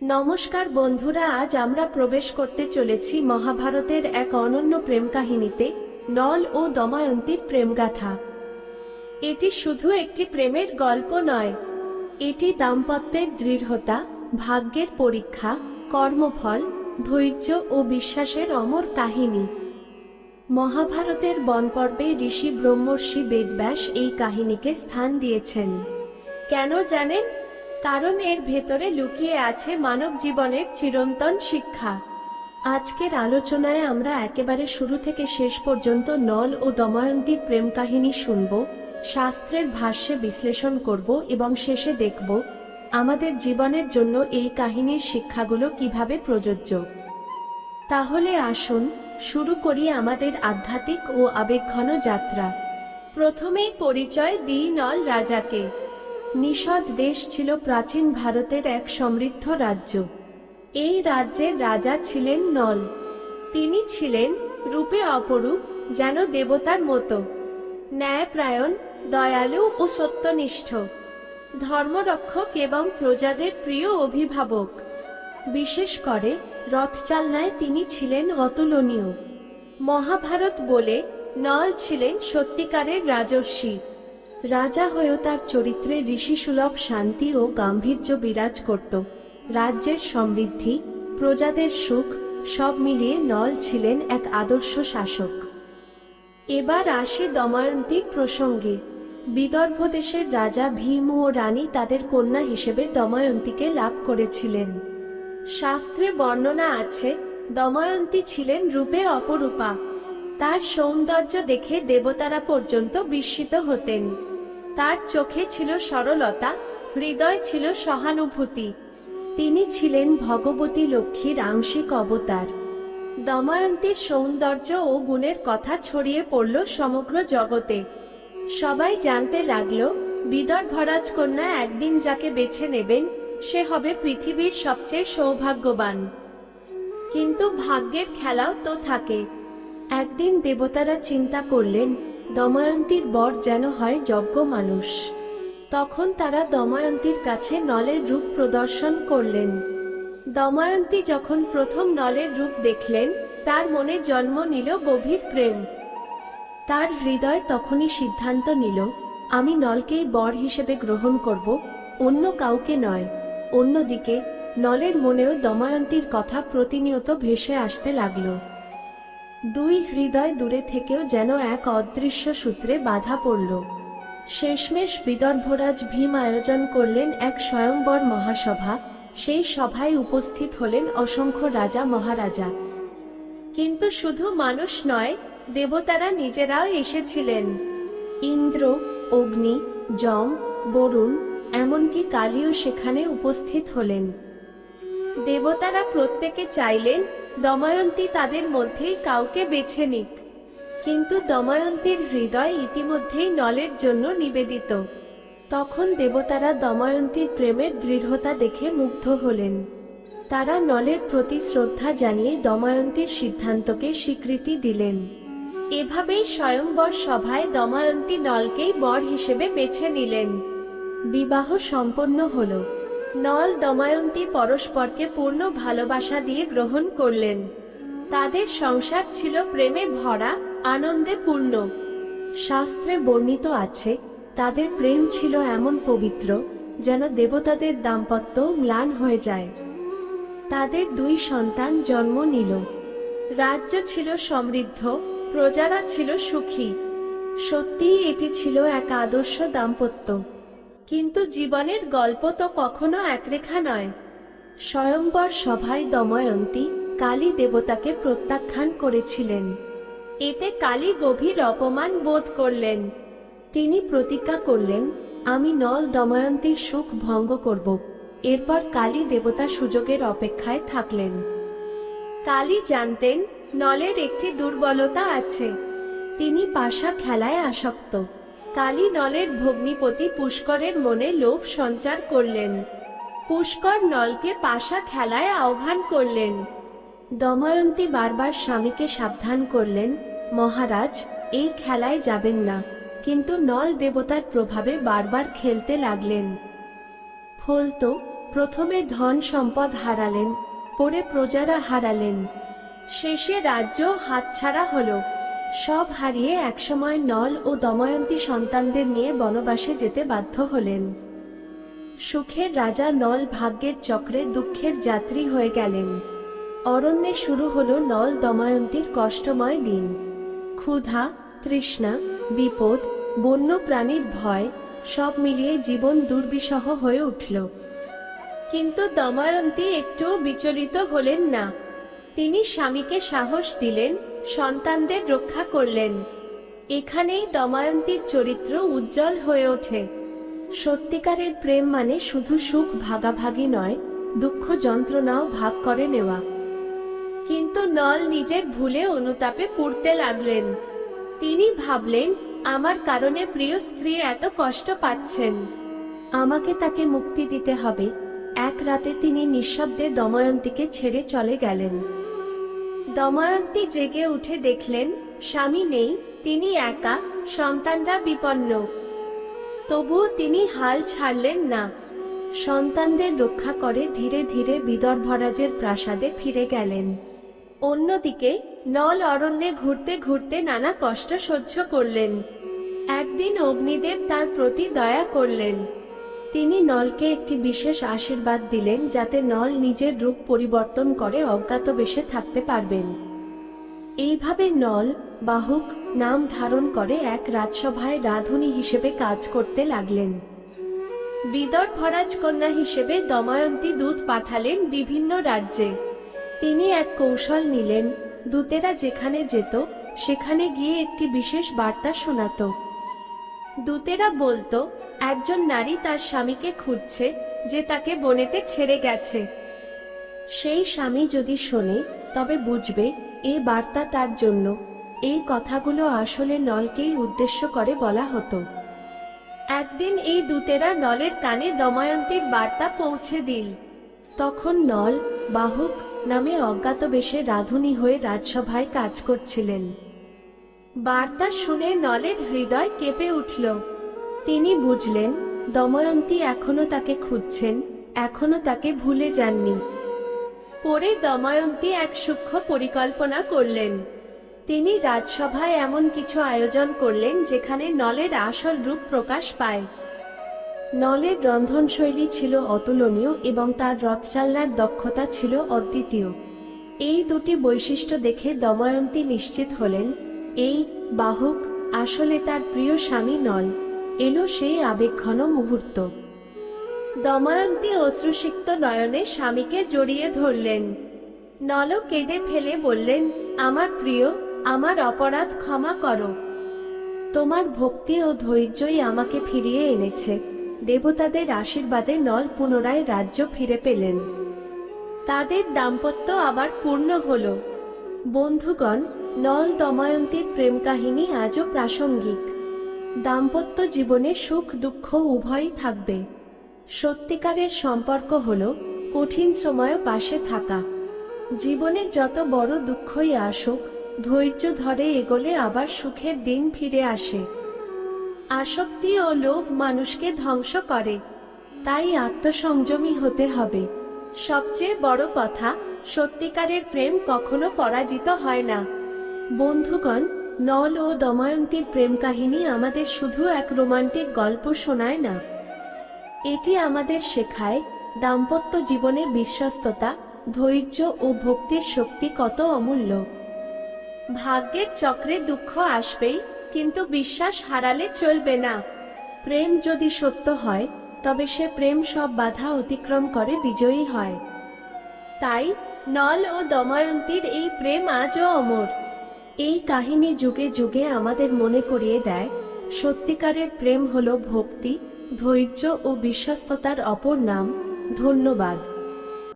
নমস্কার বন্ধুরা, আজ আমরা প্রবেশ করতে চলেছি মহাভারতের এক অনন্য প্রেম কাহিনীতে নল ও দময়ন্তীর প্রেমগাথা। এটি শুধু একটি প্রেমের গল্প নয়, এটি দাম্পত্যের দৃঢ়তা, ভাগ্যের পরীক্ষা, কর্মফল, ধৈর্য ও বিশ্বাসের অমর কাহিনী। মহাভারতের বনপর্বে ঋষি ব্রহ্মর্ষি বেদব্যাস এই কাহিনীকে স্থান দিয়েছেন। কেন জানেন? কারণ এর ভেতরে লুকিয়ে আছে মানব জীবনের চিরন্তন শিক্ষা। আজকের আলোচনায় আমরা একেবারে শুরু থেকে শেষ পর্যন্ত নল ও দময়ন্তীর প্রেম কাহিনী শুনব, শাস্ত্রের ভাষ্যে বিশ্লেষণ করব এবং শেষে দেখব, আমাদের জীবনের জন্য এই কাহিনীর শিক্ষাগুলো কীভাবে প্রযোজ্য। তাহলে আসুন, শুরু করি আমাদের আধ্যাত্মিক ও আবেগঘন যাত্রা। প্রথমেই পরিচয় দিই নল রাজাকে। নিষদ দেশ ছিল প্রাচীন ভারতের এক সমৃদ্ধ রাজ্য। এই রাজ্যের রাজা ছিলেন নল। তিনি ছিলেন রূপে অপরূপ, যেন দেবতার মতো। ন্যায়প্রায়ণ, দয়ালু ও সত্যনিষ্ঠ। ধর্মরক্ষক এবং প্রজাদের প্রিয় অভিভাবক। বিশেষ করে রথচালনায় তিনি ছিলেন অতুলনীয়। মহাভারত বলে নল ছিলেন সত্যিকারের রাজর্ষি। রাজা হয়েও তার চরিত্রে ঋষিসুলভ শান্তি ও গাম্ভীর্য বিরাজ করত। রাজ্যের সমৃদ্ধি, প্রজাদের সুখ, সব মিলিয়ে নল ছিলেন এক আদর্শ শাসক। এবার আসে দময়ন্তীর প্রসঙ্গে। বিদর্ভ দেশের রাজা ভীম ও রানী তাদের কন্যা হিসেবে দময়ন্তীকে লাভ করেছিলেন। শাস্ত্রে বর্ণনা আছে, দময়ন্তী ছিলেন রূপে অপরূপা। তার সৌন্দর্য দেখে দেবতারা পর্যন্ত বিস্মিত হতেন। তার চোখে ছিল সরলতা, হৃদয় ছিল সহানুভূতি। তিনি ছিলেন ভগবতী লক্ষ্মীর আংশিক অবতার। দময়ন্তীর সৌন্দর্য ও গুণের কথা ছড়িয়ে পড়ল সমগ্র জগতে। সবাই জানতে লাগল বিদর্ভরাজ কন্যা একদিন যাকে বেছে নেবেন, সে হবে পৃথিবীর সবচেয়ে সৌভাগ্যবান। কিন্তু ভাগ্যের খেলাও তো থাকে। একদিন দেবতারা চিন্তা করলেন দময়ন্তীর বর যেন হয় যজ্ঞ মানুষ। তখন তারা দময়ন্তীর কাছে নলের রূপ প্রদর্শন করলেন। দময়ন্তী যখন প্রথম নলের রূপ দেখলেন, তার মনে জন্ম নিল গভীর প্রেম। তার হৃদয় তখনই সিদ্ধান্ত নিল, আমি নলকেই বর হিসেবে গ্রহণ করব, অন্য কাউকে নয়। অন্যদিকে, নলের মনেও দময়ন্তীর কথা প্রতিনিয়ত ভেসে আসতে লাগল। দুই হৃদয় দূরে থেকেও যেন এক অদৃশ্য সূত্রে বাধা পড়ল। শেষমেশ বিদর্ভরাজ ভীম আয়োজন করলেন এক স্বয়ংবর মহাসভা। সেই সভায় উপস্থিত হলেন অসংখ্য রাজা মহারাজা। কিন্তু শুধু মানুষ নয়, দেবতারা নিজেরাও এসেছিলেন। ইন্দ্র, অগ্নি, যম, বরুণ, এমনকি কালীও সেখানে উপস্থিত হলেন। দেবতারা প্রত্যেকে চাইলেন দময়ন্তী তাদের মধ্যেই কাউকে বেছে নিক। কিন্তু দময়ন্তীর হৃদয় ইতিমধ্যেই নলের জন্য নিবেদিত। তখন দেবতারা দময়ন্তীর প্রেমের দৃঢ়তা দেখে মুগ্ধ হলেন। তারা নলের প্রতি শ্রদ্ধা জানিয়ে দময়ন্তীর সিদ্ধান্তকে স্বীকৃতি দিলেন। এভাবেই স্বয়ংবর সভায় দময়ন্তী নলকেই বর হিসেবে বেছে নিলেন। বিবাহ সম্পন্ন হলো। নল দময়ন্তী পরস্পরকে পূর্ণ ভালোবাসা দিয়ে গ্রহণ করলেন। তাদের সংসার ছিল প্রেমে ভরা, আনন্দে পূর্ণ। শাস্ত্রে বর্ণিত আছে, তাদের প্রেম ছিল এমন পবিত্র, যেন দেবতাদের দাম্পত্য ম্লান হয়ে যায়। তাদের দুই সন্তান জন্ম নিল। রাজ্য ছিল সমৃদ্ধ, প্রজারা ছিল সুখী। সত্যিই এটি ছিল এক আদর্শ দাম্পত্য। কিন্তু জীবনের গল্প তো কখনো একরেখা নয়। স্বয়ংবর সভায় দময়ন্তী কালী দেবতাকে প্রত্যাখ্যান করেছিলেন। এতে কালী গভীর অপমান বোধ করলেন। তিনি প্রতিজ্ঞা করলেন, আমি নল দময়ন্তীর সুখ ভঙ্গ করব। এরপর কালী দেবতা সুযোগের অপেক্ষায় থাকলেন। কালী জানতেন, নলের একটি দুর্বলতা আছে। তিনি পাশা খেলায় আসক্ত। কালী নলের ভগ্নিপতি পুষ্করের মনে লোভ সঞ্চার করলেন। পুষ্কর নলকে পাশা খেলায় আহ্বান করলেন। দময়ন্তী বারবার স্বামীকে সাবধান করলেন, মহারাজ, এই খেলায় যাবেন না। কিন্তু নল দেবতার প্রভাবে বারবার খেলতে লাগলেন। ফলত প্রথমে ধন সম্পদ হারালেন, পরে প্রজারা হারালেন। শেষে রাজ্য হাতছাড়া হলো। সব হারিয়ে একসময় নল ও দময়ন্তী সন্তানদের নিয়ে বনবাসে যেতে বাধ্য হলেন। সুখের রাজা নল ভাগ্যের চক্রে দুঃখের যাত্রী হয়ে গেলেন। অরণ্যে শুরু হলো নল দময়ন্তীর কষ্টময় দিন। ক্ষুধা, তৃষ্ণা, বিপদ বন্য প্রাণীর ভয়, সব মিলিয়ে জীবন দুর্বিষহ হয়ে উঠল। কিন্তু দময়ন্তী একটুও বিচলিত হলেন না। তিনি স্বামীকে সাহস দিলেন সন্তানদের রক্ষা করলেন। এখানেই দময়ন্তীর চরিত্র উজ্জ্বল হয়ে ওঠে। সত্যিকারের প্রেম মানে শুধু সুখ ভাগাভাগি নয়, দুঃখ যন্ত্রণাও ভাগ করে নেওয়া। কিন্তু নল নিজের ভুলে অনুতাপে পুড়তে লাগলেন। তিনি ভাবলেন, আমার কারণে প্রিয় স্ত্রী এত কষ্ট পাচ্ছেন। আমাকে তাকে মুক্তি দিতে হবে। এক রাতে তিনি নিঃশব্দে দময়ন্তীকে ছেড়ে চলে গেলেন। দময়ন্তী জেগে উঠে দেখলেন, স্বামী নেই, তিনি একা, সন্তানরা বিপন্ন। তবুও তিনি হাল ছাড়লেন না। সন্তানদের রক্ষা করে ধীরে ধীরে বিদর্ভরাজের প্রাসাদে ফিরে গেলেন। অন্যদিকে নল অরণ্যে ঘুরতে ঘুরতে নানা কষ্ট সহ্য করলেন। একদিন অগ্নিদেব তার প্রতি দয়া করলেন। তিনি নলকে একটি বিশেষ আশীর্বাদ দিলেন যাতে নল নিজের রূপ পরিবর্তন করে অজ্ঞাত বেশে থাকতে পারবেন। এইভাবে নল, বাহুক নাম ধারণ করে এক রাজসভায় রাধুনী হিসেবে কাজ করতে লাগলেন। বিদর ভরাজ কন্যা হিসেবে দময়ন্তী দূত পাঠালেন বিভিন্ন রাজ্যে। তিনি এক কৌশল নিলেন, দূতেরা যেখানে যেত, সেখানে গিয়ে একটি বিশেষ বার্তা শোনাতো। দূতেরা বলতো, একজন নারী তার স্বামীকে খুঁজছে যে তাকে বনেতে ছেড়ে গেছে। সেই স্বামী যদি শোনে, তবে বুঝবে এ বার্তা তার জন্য। এই কথাগুলো আসলে নলকেই উদ্দেশ্য করে বলা হতো। একদিন এই দূতেরা নলের কানে দময়ন্তীর বার্তা পৌঁছে দিল। তখন নল, বাহুক নামে অজ্ঞাত বেশে রাধুনী হয়ে রাজসভায় কাজ করছিলেন। বার্তা শুনে নলের হৃদয় কেঁপে উঠল। তিনি বুঝলেন, দময়ন্তী এখনও তাকে খুঁজছেন, এখনও তাকে ভুলে যাননি। পরে দময়ন্তী এক সূক্ষ্ম পরিকল্পনা করলেন। তিনি রাজসভায় এমন কিছু আয়োজন করলেন যেখানে নলের আসল রূপ প্রকাশ পায়। নলের রন্ধনশৈলী ছিল অতুলনীয় এবং তার রথচালনার দক্ষতা ছিল অদ্বিতীয়। এই দুটি বৈশিষ্ট্য দেখে দময়ন্তী নিশ্চিত হলেন এই বাহক আসলে তার প্রিয় স্বামী নল। এলো সেই আবেগঘন মুহূর্ত। দময়ন্তী অশ্রুসিক্ত নয়নে স্বামীকে জড়িয়ে ধরলেন। নল কেঁদে ফেলে বললেন, আমার প্রিয়, আমার অপরাধ ক্ষমা করো। তোমার ভক্তি ও ধৈর্যই আমাকে ফিরিয়ে এনেছে। দেবতাদের আশীর্বাদে নল পুনরায় রাজ্য ফিরে পেলেন। তাদের দাম্পত্য আবার পূর্ণ হল। বন্ধুগণ নল দময়ন্তীর প্রেম কাহিনী আজও প্রাসঙ্গিক। দাম্পত্য জীবনে সুখ, দুঃখ উভয়ই থাকবে। সত্যিকারের সম্পর্ক হল কঠিন সময় পাশে থাকা। জীবনে যত বড় দুঃখই আসুক, ধৈর্য ধরে এগোলে আবার সুখের দিন ফিরে আসে। আসক্তি ও লোভ মানুষকে ধ্বংস করে, তাই আত্মসংযমী হতে হবে। সবচেয়ে বড় কথা, সত্যিকারের প্রেম কখনো পরাজিত হয় না। বন্ধুগণ, নল ও দময়ন্তীর প্রেম কাহিনী আমাদের শুধু এক রোমান্টিক গল্প শোনায় না। এটি আমাদের শেখায় দাম্পত্য জীবনে বিশ্বস্ততা, ধৈর্য ও ভক্তির শক্তি কত অমূল্য। ভাগ্যের চক্রে দুঃখ আসবেই, কিন্তু বিশ্বাস হারালে চলবে না। প্রেম যদি সত্য হয়, তবে সে প্রেম সব বাধা অতিক্রম করে বিজয়ী হয়। তাই নল ও দময়ন্তীর এই প্রেম আজও অমর। এই কাহিনী যুগে যুগে আমাদের মনে করিয়ে দেয়, সত্যিকারের প্রেম হল ভক্তি, ধৈর্য ও বিশ্বস্ততার অপর নাম ধন্যবাদ।